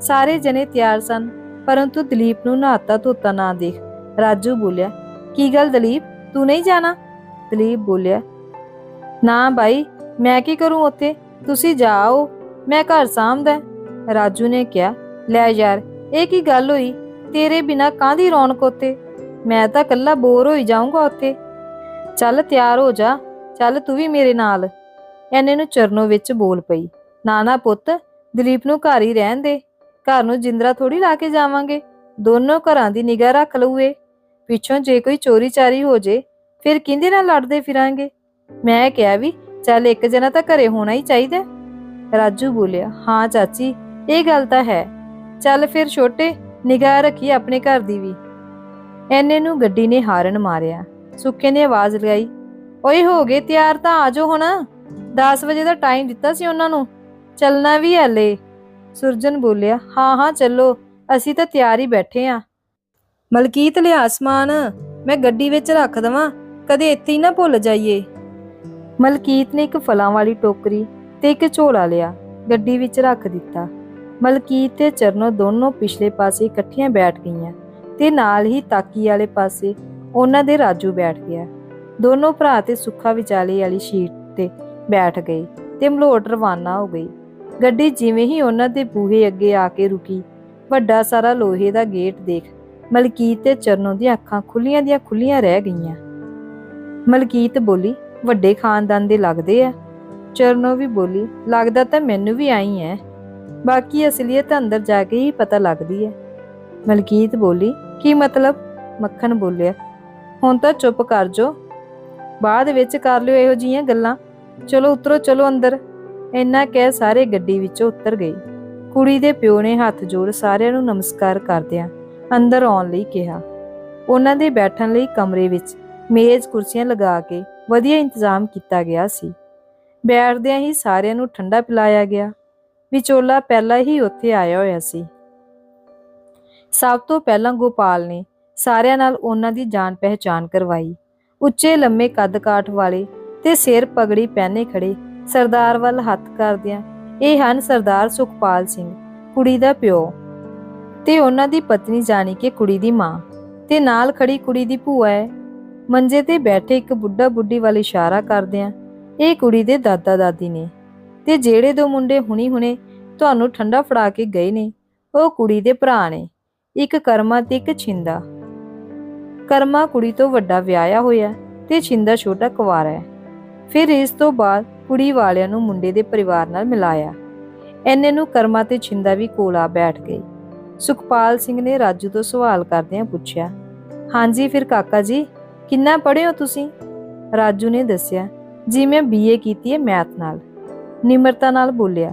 ਸਾਰੇ ਜਣੇ ਤਿਆਰ ਸਨ, ਪਰੰਤੂ ਦਲੀਪ ਨੂੰ ਨਹਾਤਾ ਧੋਤਾ ਨਾ ਦੇਖ ਰਾਜੂ ਬੋਲਿਆ, ਕੀ ਗੱਲ ਦਲੀਪ? ਤੂੰ ਨਹੀਂ ਜਾਣਾ? ਦਲੀਪ ਬੋਲਿਆ, ਨਾ ਬਾਈ, ਮੈਂ ਕੀ ਕਰੂੰ ਉੱਥੇ? ਤੁਸੀਂ ਜਾਓ, ਮੈਂ ਘਰ ਸਾਂਭਦਾ। ਰਾਜੂ ਨੇ ਕਿਹਾ, ਲੈ ਯਾਰ, ਇਹ ਕੀ ਗੱਲ ਹੋਈ? ਤੇਰੇ ਬਿਨਾ ਕਾਹਦੀ ਰੌਣਕ ਉੱਥੇ? ਮੈਂ ਤਾਂ ਇਕੱਲਾ ਬੋਰ ਹੋਈ ਜਾਊਂਗਾ ਉੱਥੇ। ਚੱਲ ਤਿਆਰ ਹੋ ਜਾ, ਚੱਲ ਤੂੰ ਵੀ ਮੇਰੇ ਨਾਲ। ਐਨੇ ਨੂੰ ਚਰਨੋ ਵਿੱਚ ਬੋਲ ਪਈ। ਨਾ ਪੁੱਤ, ਦਲੀਪ ਨੂੰ ਘਰ ਹੀ ਰਹਿਣ ਦੇ। ਘਰ ਨੂੰ ਜਿੰਦਰਾ ਥੋੜੀ ਲਾ ਕੇ ਜਾਵਾਂਗੇ। ਦੋਨੋਂ ਘਰਾਂ ਦੀ ਨਿਗਾਹ ਰੱਖ ਲਊਏ। ਪਿੱਛੋਂ ਜੇ ਕੋਈ ਚੋਰੀ ਚਾਰੀ ਹੋ ਜੇ, ਫਿਰ ਕਿੰਦੇ ਨਾਲ ਲੜਦੇ ਫਿਰਾਂਗੇ? ਮੈਂ ਕਿਹਾ ਵੀ, ਚੱਲ ਇੱਕ ਜਣਾ ਤਾਂ ਘਰੇ ਹੋਣਾ ਹੀ ਚਾਹੀਦਾ। ਰਾਜੂ ਬੋਲਿਆ, ਹਾਂ ਚਾਚੀ ਇਹ ਗੱਲ ਤਾਂ ਹੈ। ਚੱਲ ਫਿਰ ਛੋਟੇ, ਨਿਗਾਹ ਰੱਖੀ ਆਪਣੇ ਘਰ ਦੀ ਵੀ। ਐਨੇ ਨੂੰ ਗੱਡੀ ਨੇ ਹਾਰਨ ਮਾਰਿਆ। ਸੁੱਕੇ ਨੇ ਆਵਾਜ਼ ਲਗਾਈ, ਓਏ ਹੋ ਗਏ, ਤਿਆਰ ਤਾਂ ਆਜੋ ਹੁਣ। 10 ਵਜੇ ਦਾ ਟਾਈਮ ਦਿੱਤਾ ਸੀ ਉਹਨਾਂ ਨੂੰ। ਚੱਲਣਾ ਵੀ ਹਲੇ। ਸੁਰਜਨ ਬੋਲਿਆ, ਹਾਂ ਹਾਂ, ਚੱਲੋ। ਅਸੀਂ ਤਾਂ ਤਿਆਰ ਹੀ ਬੈਠੇ ਆ। ਮਲਕੀਤ, ਲਿਆ ਸਮਾਨ। ਮੈਂ ਗੱਡੀ ਵਿੱਚ ਰੱਖ ਦਵਾਂ। ਕਦੇ ਇੱਥੇ ਹੀ ਨਾ ਭੁੱਲ ਜਾਈਏ। ਮਲਕੀਤ ਨੇ ਇੱਕ ਫਲਾਂ ਵਾਲੀ ਟੋਕਰੀ ਤੇ ਇੱਕ ਝੋਲਾ ਲਿਆ। ਗੱਡੀ ਵਿੱਚ ਰੱਖ ਦਿੱਤਾ। ਮਲਕੀਤ ਤੇ ਚਰਨੋ ਦੋਨੋਂ ਪਿਛਲੇ ਪਾਸੇ ਇਕੱਠੀਆਂ ਬੈਠ ਗਈਆਂ ਤੇ ਨਾਲ ਹੀ ਤਾਕੀ ਵਾਲੇ ਪਾਸੇ ਉਹਨਾਂ ਦੇ ਰਾਜੂ ਬੈਠ ਗਿਆ। ਦੋਨੋਂ ਭਰਾ ਤੇ ਸੁੱਖਾ ਵਿਚਾਲੇ ਵਾਲੀ ਸ਼ੀਟ ਤੇ ਬੈਠ ਗਏ ਤੇ ਮਲੋਟ ਰਵਾਨਾ ਹੋ ਗਈ। ਗੱਡੀ ਜਿਵੇਂ ਹੀ ਉਹਨਾਂ ਦੇ ਬੂਹੇ ਅੱਗੇ ਆ ਕੇ ਰੁਕੀ, ਵੱਡਾ ਸਾਰਾ ਲੋਹੇ ਦਾ ਗੇਟ ਦੇਖ ਮਲਕੀਤ ਤੇ ਚਰਨੋ ਦੀਆਂ ਅੱਖਾਂ ਖੁੱਲੀਆਂ ਦੀਆਂ ਖੁੱਲੀਆਂ ਰਹਿ ਗਈਆਂ। ਮਲਕੀਤ ਬੋਲੀ, ਵੱਡੇ ਖਾਨਦਾਨ ਦੇ ਲੱਗਦੇ ਆ? ਚਰਨੋ ਵੀ ਬੋਲੀ, ਲੱਗਦਾ ਤਾਂ ਮੈਨੂੰ ਵੀ ਆਈ ਹੈ ਬਾਕੀ ਅਸਲੀਅਤ ਅੰਦਰ ਜਾ ਕੇ ਹੀ ਪਤਾ ਲੱਗਦੀ ਹੈ। ਮਲਕੀਤ ਬੋਲੀ, ਕੀ ਮਤਲਬ? ਮੱਖਣ ਬੋਲਿਆ, ਹੁਣ ਤਾਂ ਚੁੱਪ ਕਰ ਜੋ ਬਾਅਦ ਵਿੱਚ ਕਰ ਲਿਓ ਇਹੋ ਜੀਆਂ ਗੱਲਾਂ। ਚਲੋ ਉਤਰੋ, ਚਲੋ ਅੰਦਰ। ਇੰਨਾ ਕਹਿ ਸਾਰੇ ਗੱਡੀ ਵਿੱਚੋਂ ਉਤਰ ਗਏ ਕੁੜੀ ਦੇ ਪਿਓ ਨੇ ਹੱਥ ਜੋੜ ਸਾਰਿਆਂ ਨੂੰ ਨਮਸਕਾਰ ਕਰਦਿਆਂ ਅੰਦਰ ਆਉਣ ਲਈ ਕਿਹਾ। ਉਹਨਾਂ ਦੇ ਬੈਠਣ ਲਈ ਕਮਰੇ ਵਿੱਚ ਮੇਜ਼ ਕੁਰਸੀਆਂ ਲਗਾ ਕੇ ਵਧੀਆ ਇੰਤਜ਼ਾਮ ਕੀਤਾ ਗਿਆ ਸੀ। ਬੈਠਦਿਆਂ ਹੀ ਸਾਰਿਆਂ ਨੂੰ ਠੰਡਾ ਪਿਲਾਇਆ ਗਿਆ। ਵਿਚੋਲਾ ਪਹਿਲਾਂ ਹੀ ਉੱਥੇ ਆਇਆ ਹੋਇਆ ਸੀ। ਸਭ ਤੋਂ ਪਹਿਲਾਂ ਗੋਪਾਲ ਨੇ ਸਾਰਿਆਂ ਨਾਲ ਉਹਨਾਂ ਦੀ ਜਾਣ ਪਹਿਚਾਨ ਕਰਵਾਈ। ਉੱਚੇ ਲੰਮੇ ਕੱਦ ਕਾਠ ਵਾਲੇ ਤੇ ਸਿਰ ਪਗੜੀ ਪਹਿਨੇ ਖੜੇ ਸਰਦਾਰ ਵੱਲ ਹੱਥ ਕਰਦਿਆਂ ਇਹ ਹਨ ਸਰਦਾਰ ਸੁਖਪਾਲ ਸਿੰਘ, ਕੁੜੀ ਦਾ ਪਿਓ ਤੇ ਉਹਨਾਂ ਦੀ ਪਤਨੀ ਜਾਣੀ ਕਿ ਕੁੜੀ ਦੀ ਮਾਂ ਤੇ ਨਾਲ ਖੜੀ ਕੁੜੀ ਦੀ ਭੂਆ ਹੈ। ਮੰਜੇ ਤੇ ਬੈਠੇ ਇੱਕ ਬੁੱਢਾ ਬੁੱਢੀ ਵੱਲ ਇਸ਼ਾਰਾ ਕਰਦਿਆਂ ਇਹ ਕੁੜੀ ਦੇ ਦਾਦਾ ਦਾਦੀ ਨੇ ਤੇ ਜਿਹੜੇ ਦੋ ਮੁੰਡੇ ਹੁਣੀ ਹੁਣੇ ਤੁਹਾਨੂੰ ਠੰਡਾ ਫੜਾ ਕੇ ਗਏ ਨੇ, ਉਹ ਕੁੜੀ ਦੇ ਭਰਾ ਨੇ। ਇੱਕ ਕਰਮਾ ਤੇ ਇੱਕ ਛਿੰਦਾ। ਕਰਮਾ ਕੁੜੀ ਤੋਂ ਵੱਡਾ ਵਿਆਹਿਆ ਹੋਇਆ ਤੇ ਛਿੰਦਾ ਛੋਟਾ ਕੁਵਾਰਾ ਹੈ। ਫਿਰ ਇਸ ਤੋਂ ਬਾਅਦ ਕੁੜੀ ਵਾਲਿਆਂ ਨੂੰ ਮੁੰਡੇ ਦੇ ਪਰਿਵਾਰ ਨਾਲ ਮਿਲਾਇਆ। ਐਨੇ ਨੂੰ ਕਰਮਾ ਤੇ ਛਿੰਦਾ ਵੀ ਕੋਲ ਆ ਬੈਠ ਗਏ। ਸੁਖਪਾਲ ਸਿੰਘ ਨੇ ਰਾਜੂ ਤੋਂ ਸਵਾਲ ਕਰਦਿਆਂ ਪੁੱਛਿਆ, ਹਾਂਜੀ, ਫਿਰ ਕਾਕਾ ਜੀ, ਕਿੰਨਾ ਪੜ੍ਹੇ ਹੋ ਤੁਸੀਂ? ਰਾਜੂ ਨੇ ਦੱਸਿਆ, ਜੀ, ਮੈਂ ਬੀਏ ਕੀਤੀ ਹੈ ਮੈਥ ਨਾਲ। ਨਿਮਰਤਾ ਨਾਲ ਬੋਲਿਆ,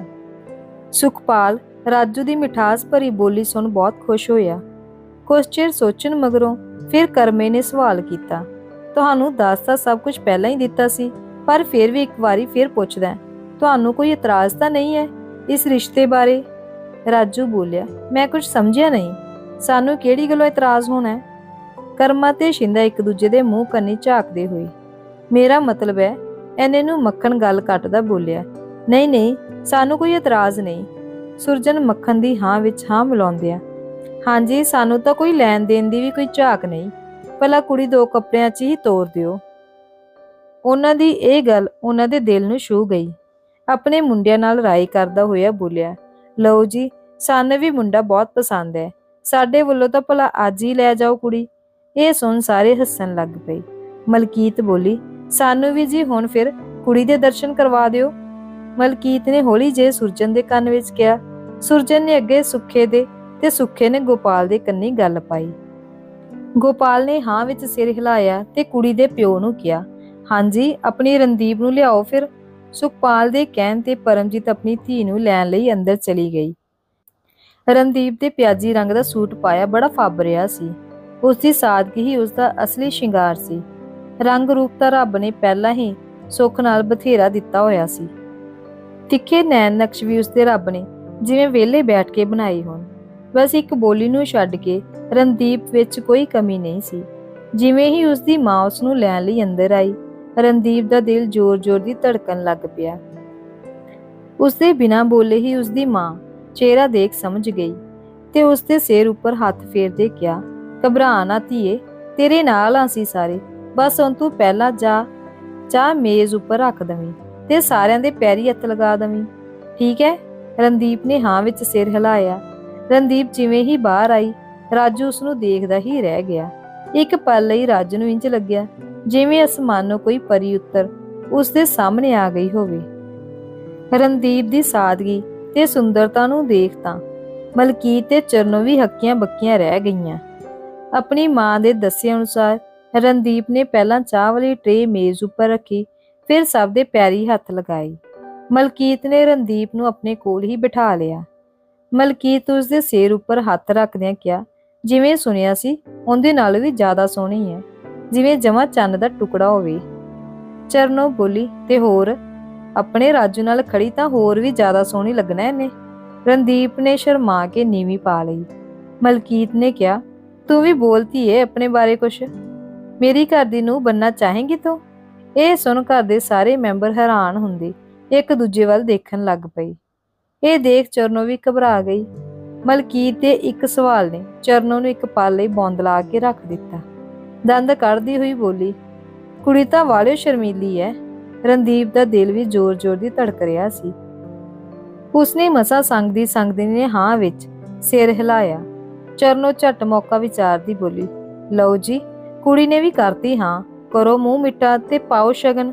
ਸੁਖਪਾਲ, ਰਾਜੂ ਦੀ ਮਿਠਾਸ ਭਰੀ ਬੋਲੀ ਸੁਣ ਬਹੁਤ ਖੁਸ਼ ਹੋਇਆ। ਕੁਝ ਚਿਰ ਸੋਚਣ ਮਗਰੋਂ ਫਿਰ ਕਰਮੇ ਨੇ ਸਵਾਲ ਕੀਤਾ, ਤੁਹਾਨੂੰ ਦੱਸ ਤਾਂ ਸਭ ਕੁਝ ਪਹਿਲਾਂ ਹੀ ਦਿੱਤਾ ਸੀ, ਪਰ ਫਿਰ ਵੀ ਇੱਕ ਵਾਰੀ ਫਿਰ ਪੁੱਛਦਾ, ਤੁਹਾਨੂੰ ਕੋਈ ਇਤਰਾਜ਼ ਤਾਂ ਨਹੀਂ ਹੈ ਇਸ ਰਿਸ਼ਤੇ ਬਾਰੇ? ਰਾਜੂ ਬੋਲਿਆ, ਮੈਂ ਕੁਝ ਸਮਝਿਆ ਨਹੀਂ, ਸਾਨੂੰ ਕਿਹੜੀ ਗੱਲੋਂ ਇਤਰਾਜ਼ ਹੋਣਾ ਹੈ? ਕਰਮਾ ਤੇ ਸ਼ਿੰਦਾ ਇੱਕ ਦੂਜੇ ਦੇ ਮੂੰਹ ਕੰਨੀ ਝਾਕਦੇ ਹੋਏ, ਮੇਰਾ ਮਤਲਬ ਹੈ ਐਨੇ ਨੂੰ ਮੱਖਣ ਗੱਲ ਕੱਟਦਾ ਬੋਲਿਆ ਨਹੀਂ ਨਹੀਂ, ਸਾਨੂੰ ਕੋਈ ਇਤਰਾਜ਼ ਨਹੀਂ। ਸੁਰਜਨ ਮੱਖਣ ਦੀ ਹਾਂ ਵਿੱਚ ਹਾਂ ਮਿਲਾਉਂਦਿਆਂ, ਹਾਂਜੀ, ਸਾਨੂੰ ਤਾਂ ਕੋਈ ਲੈਣ ਦੇਣ ਦੀ ਵੀ ਕੋਈ ਝਾਕ ਨਹੀਂ, ਭਲਾ ਕੁੜੀ ਦੋ ਕੱਪੜਿਆਂ 'ਚ ਹੀ ਤੋਰ ਦਿਓ। ਉਹਨਾਂ ਦੀ ਇਹ ਗੱਲ ਉਹਨਾਂ ਦੇ ਦਿਲ ਨੂੰ ਛੂ ਗਈ। ਆਪਣੇ ਮੁੰਡਿਆਂ ਨਾਲ ਰਾਏ ਕਰਦਾ ਹੋਇਆ ਬੋਲਿਆ, ਲਓ ਜੀ, ਸਾਨੂੰ ਵੀ ਮੁੰਡਾ ਬਹੁਤ ਪਸੰਦ ਹੈ, ਸਾਡੇ ਵੱਲੋਂ ਤਾਂ ਭਲਾ ਅੱਜ ਹੀ ਲੈ ਜਾਓ ਕੁੜੀ। ਇਹ ਸੁਣ ਸਾਰੇ ਹੱਸਣ ਲੱਗ ਪਏ। ਮਲਕੀਤ ਬੋਲੀ, ਸਾਨੂੰ ਵੀ ਜੀ ਹੁਣ ਫਿਰ ਕੁੜੀ ਦੇ ਦਰਸ਼ਨ ਕਰਵਾ ਦਿਓ। ਮਲਕੀਤ ਨੇ ਹੌਲੀ ਜੇ ਸੁਰਜਨ ਦੇ ਕੰਨ ਵਿੱਚ ਕਿਹਾ, ਸੁਰਜਨ ਨੇ ਅੱਗੇ ਸੁੱਖੇ ਦੇ ਤੇ ਸੁੱਖੇ ਨੇ ਗੋਪਾਲ ਦੇ ਕੰਨੀ ਗੱਲ ਪਾਈ। ਗੋਪਾਲ ਨੇ ਹਾਂ ਵਿੱਚ ਸਿਰ ਹਿਲਾਇਆ ਤੇ ਕੁੜੀ ਦੇ ਪਿਓ ਨੂੰ ਕਿਹਾ, ਹਾਂਜੀ, ਆਪਣੀ ਰਣਦੀਪ ਨੂੰ ਲਿਆਓ ਫਿਰ। ਸੁਖਪਾਲ ਦੇ ਕਹਿਣ ਤੇ ਪਰਮਜੀਤ ਆਪਣੀ ਧੀ ਨੂੰ ਲੈਣ ਲਈ ਅੰਦਰ ਚਲੀ ਗਈ। ਰਣਦੀਪ ਦੇ ਪਿਆਜੀ ਰੰਗ ਦਾ ਸੂਟ ਪਾਇਆ ਬੜਾ ਫੱਬ ਰਿਹਾ ਸੀ। ਉਸ ਦੀ ਸਾਦਗੀ ਹੀ ਉਸ ਦਾ ਅਸਲੀ ਸ਼ਿੰਗਾਰ ਸੀ। ਰੰਗ ਰੂਪ ਤਾਂ ਰੱਬ ਨੇ ਪਹਿਲਾਂ ਹੀ ਸੁੱਖ ਨਾਲ ਬਥੇਰਾ ਦਿੱਤਾ ਹੋਇਆ ਸੀ। ਤਿੱਖੇ ਨੈਣ ਨਕਸ਼ ਵੀ ਉਸ ਰੱਬ ਨੇ, ਜਿਵੇਂ ਵਿਹਲੇ ਬੈਠ ਕੇ ਬਣਾਏ ਹੋਣ। ਬਸ ਇੱਕ ਬੋਲੀ ਨੂੰ ਛੱਡ ਕੇ ਰਣਦੀਪ ਵਿੱਚ ਕੋਈ ਕਮੀ ਨਹੀਂ ਸੀ। ਜਿਵੇਂ ਹੀ ਉਸਦੀ ਮਾਂ ਉਸ ਨੂੰ ਲੈਣ ਲਈ ਅੰਦਰ ਆਈ, ਰਣਦੀਪ ਦਾ ਦਿਲ ਜ਼ੋਰ-ਜ਼ੋਰ ਦੀ ਧੜਕਣ ਲੱਗ ਪਿਆ। ਉਸਦੇ ਬਿਨਾਂ ਬੋਲੇ ਹੀ ਉਸਦੀ ਮਾਂ ਚਿਹਰਾ ਦੇਖ ਸਮਝ ਗਈ ਤੇ ਉਸਦੇ ਸਿਰ ਉੱਪਰ ਹੱਥ ਫੇਰਦੇ ਕਿਹਾ, ਘਬਰਾ ਨਾ ਧੀਏ, ਤੇਰੇ ਨਾਲ ਆ ਅਸੀਂ ਸਾਰੇ, ਬਸ ਹੁਣ ਤੂੰ ਪਹਿਲਾਂ ਜਾ, ਚਾਹ ਮੇਜ਼ ਉੱਪਰ ਰੱਖ ਦਵੀਂ। ਤੇ ਸਾਰਿਆਂ ਦੇ ਪੈਰੀ ਹੱਥ ਲਗਾ ਦਵੀਂ। ਠੀਕ ਹੈ ਰਣਦੀਪ ਨੇ ਹਾਂ ਵਿੱਚ ਸਿਰ ਹਿਲਾਇਆ। ਰਣਦੀਪ ਜਿਵੇਂ ਹੀ ਬਾਹਰ ਆਈ, ਰਾਜੂ ਉਸ ਨੂੰ ਦੇਖਦਾ ਹੀ ਰਹਿ ਗਿਆ। ਇੱਕ ਪਲ ਲਈ ਰਾਜੂ ਨੂੰ ਇੰਜ ਲੱਗਿਆ, ਜਿਵੇਂ ਅਸਮਾਨੋਂ ਕੋਈ ਪਰੀ ਉੱਤਰ ਉਸ ਦੇ ਸਾਹਮਣੇ ਆ ਗਈ ਹੋਵੇ। ਰਣਦੀਪ ਦੀ ਸਾਦਗੀ ਤੇ ਸੁੰਦਰਤਾ ਨੂੰ ਦੇਖ ਤਾਂ ਮਲਕੀਤ ਤੇ ਚਰਨੋਂ ਵੀ ਹੱਕੀਆਂ ਬੱਕੀਆਂ ਰਹਿ ਗਈਆਂ। ਆਪਣੀ ਮਾਂ ਦੇ ਦੱਸੇ ਅਨੁਸਾਰ ਰਣਦੀਪ ਨੇ ਪਹਿਲਾਂ ਚਾਹ ਵਾਲੀ ਟਰੇ ਮੇਜ਼ ਉੱਪਰ ਰੱਖੀ ਫਿਰ ਸਭ ਦੇ ਪੈਰੀ ਹੱਥ ਲਗਾਏ। ਮਲਕੀਤ ਨੇ ਰਣਦੀਪ ਨੂੰ ਆਪਣੇ ਕੋਲ ਹੀ ਬਿਠਾ ਲਿਆ। ਮਲਕੀਤ ਉਸ ਦੇ ਸਿਰ ਉੱਪਰ ਹੱਥ ਰੱਖਦਿਆਂ ਕਿਹਾ, ਜਿਵੇਂ ਸੁਣਿਆ ਸੀ, ਉਹਦੇ ਨਾਲ ਵੀ ਜ਼ਿਆਦਾ ਸੋਹਣੀ ਹੈ ਜਿਵੇਂ ਜਮਾ ਚੰਨ ਦਾ ਟੁਕੜਾ ਹੋਵੇ। ਚਰਨੋ ਬੋਲੀ, ਤੇ ਹੋਰ? ਆਪਣੇ ਰਾਜੂ ਨਾਲ ਖੜੀ ਤਾਂ ਹੋਰ ਵੀ ਜ਼ਿਆਦਾ ਸੋਹਣੀ ਲੱਗਣਾ ਇਹਨੇ? ਰਣਦੀਪ ਨੇ ਸ਼ਰਮਾ ਕੇ ਨੀਵੀਂ ਪਾ ਲਈ। ਮਲਕੀਤ ਨੇ ਕਿਹਾ, ਤੂੰ ਵੀ ਬੋਲਤੀ ਏ ਆਪਣੇ ਬਾਰੇ ਕੁਛ। ਮੇਰੀ ਘਰ ਦੀ ਨੂੰ ਬੰਨਾ ਚਾਹੇਂਗੀ ਤੂੰ? ਇਹ ਸੁਣ ਘਰ ਦੇ ਸਾਰੇ ਮੈਂਬਰ ਹੈਰਾਨ ਹੁੰਦੇ। ਇੱਕ ਦੂਜੇ ਵੱਲ ਦੇਖਣ ਲੱਗ ਪਏ। ਇਹ ਦੇਖ ਚਰਨੋ ਵੀ ਘਬਰਾ ਗਈ। ਮਲਕੀਤ ਦੇ ਇੱਕ ਸਵਾਲ ਨੇ। ਚਰਨੋ ਨੂੰ ਇੱਕ ਪਲ ਲਈ ਬੌਂਦਲਾ ਕੇ ਰੱਖ ਦਿੱਤਾ। ਦੰਦ ਕੱਢਦੀ ਹੋਈ ਬੋਲੀ, ਕੁੜੀ ਤਾਂ ਵਾਲਿਓ ਸ਼ਰਮੀਲੀ ਐ। ਰਣਦੀਪ ਦਾ ਦਿਲ ਵੀ ਜ਼ੋਰ-ਜ਼ੋਰ ਦੀ ਧੜਕ ਰਿਹਾ ਸੀ। ਉਸਨੇ ਮਸਾ ਸੰਗਦੀ ਸੰਗਦੀ ਨੇ ਹਾਂ ਵਿੱਚ ਸਿਰ ਹਿਲਾਇਆ। ਚਰਨੋ ਝਟ ਮੌਕਾ ਵਿਚਾਰਦੀ ਬੋਲੀ, ਲਓ ਜੀ, ਕੁੜੀ ਨੇ ਵੀ ਕਰਤੀ ਹਾਂ। ਕਰੋ ਮੂੰਹ ਮਿੱਟਾ ਤੇ ਪਾਓ ਸ਼ਗਨ।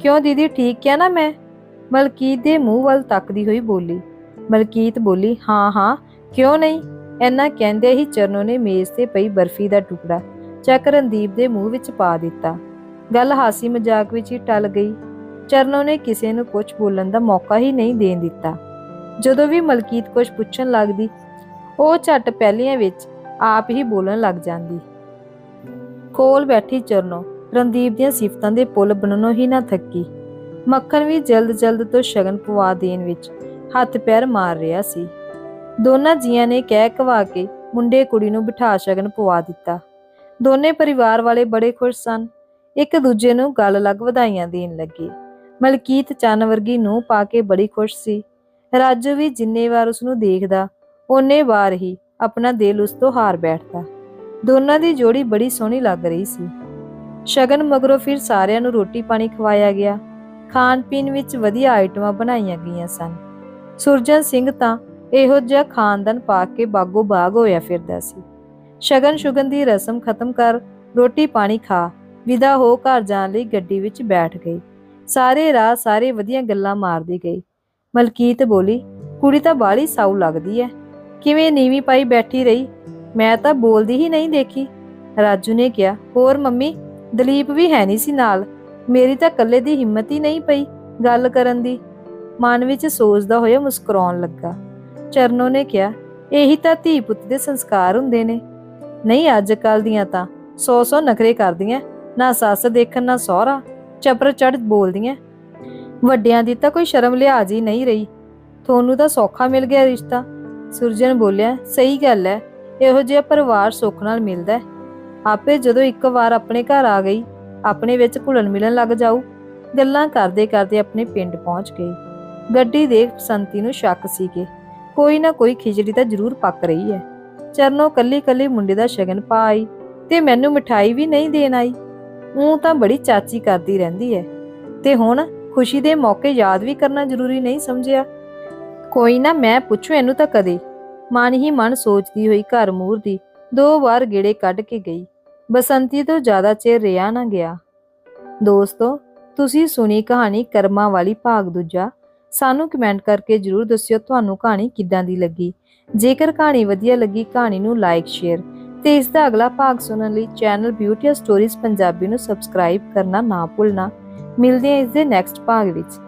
ਕਿਉਂ ਦੀਦੀ, ਠੀਕ ਕਿਹਾ ਨਾ ਮੈਂ? ਮਲਕੀਤ ਦੇ ਮੂੰਹ ਵੱਲ ਤੱਕਦੀ ਹੋਈ ਬੋਲੀ। ਮਲਕੀਤ ਬੋਲੀ, ਹਾਂ ਹਾਂ, ਕਿਉਂ ਨਹੀਂ? ਐਨਾ ਕਹਿੰਦੇ ਹੀ ਚਰਨੋ ਨੇ ਮੇਜ਼ ਤੇ ਪਈ ਬਰਫੀ ਦਾ ਟੁਕੜਾ ਚੱਕ ਰਣਦੀਪ ਦੇ ਮੂੰਹ ਵਿੱਚ ਪਾ ਦਿੱਤਾ। ਗੱਲ ਹਾਸੀ ਮਜ਼ਾਕ ਵਿੱਚ ਹੀ ਟਲ ਗਈ। ਚਰਨੋ ਨੇ ਕਿਸੇ ਨੂੰ ਕੁਝ ਬੋਲਣ ਦਾ ਮੌਕਾ ਹੀ ਨਹੀਂ ਦੇਣ ਦਿੱਤਾ। ਜਦੋਂ ਵੀ ਮਲਕੀਤ ਕੁਝ ਪੁੱਛਣ ਲੱਗਦੀ, ਉਹ ਝਟ ਪਹਿਲੀਆਂ ਵਿੱਚ ਆਪ ਹੀ ਬੋਲਣ ਲੱਗ ਜਾਂਦੀ। ਕੋਲ ਬੈਠੀ ਚਰਨੋ ਰਣਦੀਪ ਦੀਆਂ ਸਿਫਤਾਂ ਦੇ ਪੁੱਲ ਬਣਨੋਂ ਹੀ ਨਾ ਥੱਕੀ। ਮੱਖਣ ਵੀ ਜਲਦ-ਜਲਦ ਤੋਂ ਸ਼ਗਨ ਪਵਾ ਦੇਣ ਵਿੱਚ ਹੱਥ ਪੈਰ ਮਾਰ ਰਿਹਾ ਸੀ। ਦੋਨਾਂ ਜੀਆਂ ਨੇ ਕਹਿ ਕਵਾ ਕੇ ਮੁੰਡੇ ਕੁੜੀ ਨੂੰ ਬਿਠਾ ਸ਼ਗਨ ਪਵਾ ਦਿੱਤਾ। ਦੋਨੇ ਪਰਿਵਾਰ ਵਾਲੇ ਬੜੇ ਖੁਸ਼ ਸਨ। ਇੱਕ ਦੂਜੇ ਨੂੰ ਗੱਲ ਲੱਗ ਵਧਾਈਆਂ ਦੇਣ ਲੱਗੇ। ਮਲਕੀਤ ਚੰਨ ਵਰਗੀ ਨੂੰ ਪਾ ਕੇ ਬੜੀ ਖੁਸ਼ ਸੀ। ਰਾਜੂ ਵੀ ਜਿੰਨੇ ਵਾਰ ਉਸ ਨੂੰ ਦੇਖਦਾ, ਓਨੇ ਵਾਰ ਹੀ ਆਪਣਾ ਦਿਲ ਉਸ ਤੋਂ ਹਾਰ ਬੈਠਦਾ। ਦੋਨਾਂ ਦੀ ਜੋੜੀ ਬੜੀ ਸੋਹਣੀ ਲੱਗ ਰਹੀ ਸੀ। ਸ਼ਗਨ ਮਗਰੋਂ ਫਿਰ ਸਾਰਿਆਂ ਨੂੰ ਰੋਟੀ ਪਾਣੀ ਖਵਾਇਆ ਗਿਆ। ਖਾਣ ਪੀਣ ਵਿੱਚ ਵਧੀਆ ਆਈਟਮਾਂ ਬਣਾਈਆਂ ਗਈਆਂ ਸਨ। ਸੁਰਜਨ ਸਿੰਘ ਤਾਂ ਇਹੋ ਜਿਹਾ ਖਾਨਦਾਨ ਪਾ ਕੇ ਬਾਗੋ ਬਾਗ ਹੋਇਆ ਫਿਰਦਾ ਸੀ। ਸ਼ਗਨ ਸ਼ੁਗਨ ਦੀ ਰਸਮ ਖਤਮ ਕਰ ਰੋਟੀ ਪਾਣੀ ਖਾ ਵਿਦਾ ਹੋ ਘਰ ਜਾਣ ਲਈ ਗੱਡੀ ਵਿੱਚ ਬੈਠ ਗਈ। ਸਾਰੇ ਰਾਹ ਸਾਰੇ ਵਧੀਆ ਗੱਲਾਂ ਮਾਰਦੀ ਗਈ। ਮਲਕੀਤ ਬੋਲੀ, ਕੁੜੀ ਤਾਂ ਬਾਲੀ ਸਾਊ ਲੱਗਦੀ ਐ। ਕਿਵੇਂ ਨੀਵੀਂ ਪਾਈ ਬੈਠੀ ਰਹੀ? ਮੈਂ ਤਾਂ ਬੋਲਦੀ ਹੀ ਨਹੀਂ ਦੇਖੀ। ਰਾਜੂ ਨੇ ਕਿਹਾ, ਹੋਰ ਮੰਮੀ ਦਲੀਪ ਵੀ ਹੈ ਨਹੀਂ ਸੀ ਨਾਲ। ਮੇਰੀ ਤਾਂ ਇਕੱਲੇ ਦੀ ਹਿੰਮਤ ਹੀ ਨਹੀਂ ਪਈ ਗੱਲ ਕਰਨ ਦੀ। ਮਨ ਵਿੱਚ ਸੋਚਦਾ ਹੋਇਆ ਮੁਸਕਰਾਉਣ ਲੱਗਾ। ਚਰਨੋ ਨੇ ਕਿਹਾ, ਇਹੀ ਤਾਂ ਧੀ ਪੁੱਤ ਦੇ ਸੰਸਕਾਰ ਹੁੰਦੇ ਨੇ। ਨਹੀਂ ਅੱਜ ਕੱਲ ਦੀਆਂ ਤਾਂ ਸੌ ਸੌ ਨਖਰੇ ਕਰਦੀਆਂ, ਨਾ ਸੱਸ ਦੇਖਣ, ਨਾ ਸਹੁਰਾ। ਚਪਰ ਚੜ ਬੋਲਦੀਆਂ। ਵੱਡਿਆਂ ਦੀ ਤਾਂ ਕੋਈ ਸ਼ਰਮ ਲਿਹਾਜ਼ ਹੀ ਨਹੀਂ ਰਹੀ। ਤੁਹਾਨੂੰ ਤਾਂ ਸੌਖਾ ਮਿਲ ਗਿਆ ਰਿਸ਼ਤਾ। ਸੁਰਜਨ ਬੋਲਿਆ, ਸਹੀ ਗੱਲ ਹੈ। ਇਹੋ ਜਿਹਾ ਪਰਿਵਾਰ ਸੁੱਖ ਨਾਲ ਮਿਲਦਾ ਹੈ। ਆਪੇ ਜਦੋਂ ਇੱਕ ਵਾਰ ਆਪਣੇ ਘਰ ਆ ਗਈ, ਆਪਣੇ ਵਿੱਚ ਘੁਲਣ ਮਿਲਣ ਲੱਗ ਜਾਊ। ਗੱਲਾਂ ਕਰਦੇ ਕਰਦੇ ਆਪਣੇ ਪਿੰਡ ਪਹੁੰਚ ਗਈ। ਗੱਡੀ ਦੇਖ ਬਸੰਤੀ ਨੂੰ ਸ਼ੱਕ ਸੀ ਕਿ ਕੋਈ ਨਾ ਕੋਈ ਖਿਚੜੀ ਤਾਂ ਜ਼ਰੂਰ ਪੱਕ ਰਹੀ ਹੈ। ਚਰਨੋ ਕੱਲੀ ਕੱਲੀ ਮੁੰਡੇ ਦਾ ਸ਼ਗਨ ਪਾ ਆਈ ਤੇ ਮੈਨੂੰ ਮਿਠਾਈ ਵੀ ਨਹੀਂ ਦੇਣ ਆਈ। ਉਹ ਤਾਂ ਬੜੀ ਚਾਚੀ ਕਰਦੀ ਰਹਿੰਦੀ ਹੈ। ਤੇ ਹੁਣ ਖੁਸ਼ੀ ਦੇ ਮੌਕੇ ਯਾਦ ਵੀ ਕਰਨਾ ਜ਼ਰੂਰੀ ਨਹੀਂ ਸਮਝਿਆ। ਕੋਈ ਨਾ ਮੈਂ ਪੁੱਛੂ ਇਹਨੂੰ ਤਾਂ ਕਦੇ। ਮਨ ਹੀ ਮਨ ਸੋਚਦੀ ਹੋਈ ਘਰ ਮੂਰ ਦੀ ਦੋ ਵਾਰ ਗੇੜੇ ਕੱਢ ਕੇ ਗਈ। ਬਸੰਤੀ ਤੋਂ ਜ਼ਿਆਦਾ ਚਿਰ ਰਿਹਾ ਨਾ ਗਿਆ। ਦੋਸਤੋ, ਤੁਸੀਂ ਸੁਣੀ ਕਹਾਣੀ ਕਰਮਾਂ ਵਾਲੀ ਭਾਗ ਦੂਜਾ। ਸਾਨੂੰ ਕਮੈਂਟ ਕਰਕੇ ਜਰੂਰ ਦੱਸਿਓ ਤੁਹਾਨੂੰ ਕਹਾਣੀ ਕਿੱਦਾਂ ਦੀ ਲੱਗੀ। ਜੇਕਰ ਕਹਾਣੀ ਵਧੀਆ ਲੱਗੀ, ਕਹਾਣੀ ਨੂੰ ਲਾਈਕ ਸ਼ੇਅਰ ਤੇ ਇਸ ਦਾ ਅਗਲਾ ਭਾਗ ਸੁਣਨ ਲਈ ਚੈਨਲ ਬਿਊਟੀ ਸਟੋਰੀਜ਼ ਪੰਜਾਬੀ ਨੂੰ ਸਬਸਕ੍ਰਾਈਬ ਕਰਨਾ ਨਾ ਭੁੱਲਣਾ। ਮਿਲਦੇ ਹਾਂ ਇਸ ਦੇ ਨੈਕਸਟ ਭਾਗ ਵਿੱਚ।